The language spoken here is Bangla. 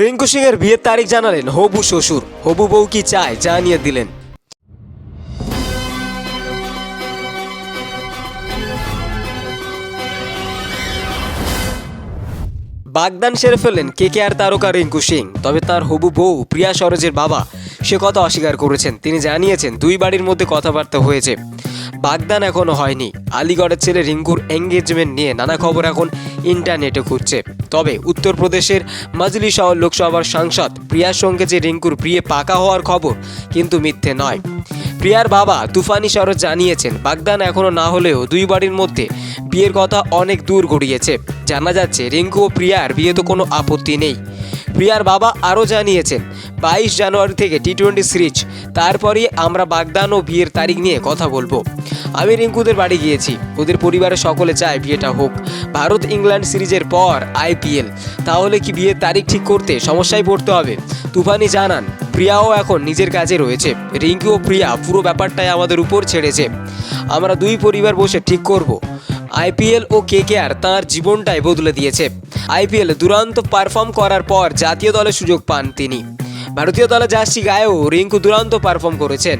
রিঙ্কু এর বিয়ের তারিখ জানালেন হবু শ্বশুর। হবু বউ কি চায় জানিয়ে দিলেন। বাগদান সেরে ফেললেন কে কে আর তারকা রিঙ্কু সিং। তবে তার হবু বউ প্রিয়া সরোজের বাবা সে কথা অস্বীকার করেছেন। তিনি জানিয়েছেন, দুই বাড়ির মধ্যে কথাবার্তা হয়েছে। বাগদান এখনও হয়নি। আলিগড়ের ছেলে রিঙ্কুর এঙ্গেজমেন্ট নিয়ে নানা খবর এখন ইন্টারনেটে ঘুরছে। তবে উত্তরপ্রদেশের মাজলি শহর লোকসভার সাংসদ প্রিয়ার সঙ্গে যে রিঙ্কুর বিয়ে পাকা হওয়ার খবর কিন্তু মিথ্যে নয়। প্রিয়ার বাবা তুফানি সরোজ জানিয়েছেন, বাগদান এখনও না হলেও দুই বাড়ির মধ্যে বিয়ের কথা অনেক দূর গড়িয়েছে। জানা যাচ্ছে, রিঙ্কু ও প্রিয়ার বিয়ে তো কোনো আপত্তি নেই। প্রিয়ার বাবা আরও জানিয়েছেন বাইশ জানুয়ারি থেকে টি টোয়েন্টি সিরিজ। তারপরই আমরা বাগদান ও বিয়ের তারিখ নিয়ে কথা বলব। আমি রিঙ্কুদের বাড়ি গিয়েছি। ওদের পরিবারের সকলে চায় বিয়েটা হোক। ভারত ইংল্যান্ড সিরিজের পর আইপিএল তাহলে কি বিয়ের তারিখ ঠিক করতে সমস্যায় পড়তে হবে? তুফানি জানান, প্রিয়াও এখন নিজের কাজে রয়েছে। রিঙ্কু ও প্রিয়া পুরো ব্যাপারটাই আমাদের উপর ছেড়েছে। আমরা দুই পরিবার বসে ঠিক করব। আইপিএল ও কেকেআর তাঁর জীবনটাই বদলে দিয়েছে। আইপিএল দুরান্ত পারফর্ম করার পর জাতীয় দলে সুযোগ পান তিনি। ভারতীয় দলে জার্সি গায়েও রিঙ্কু দুরান্ত পারফর্ম করেছেন।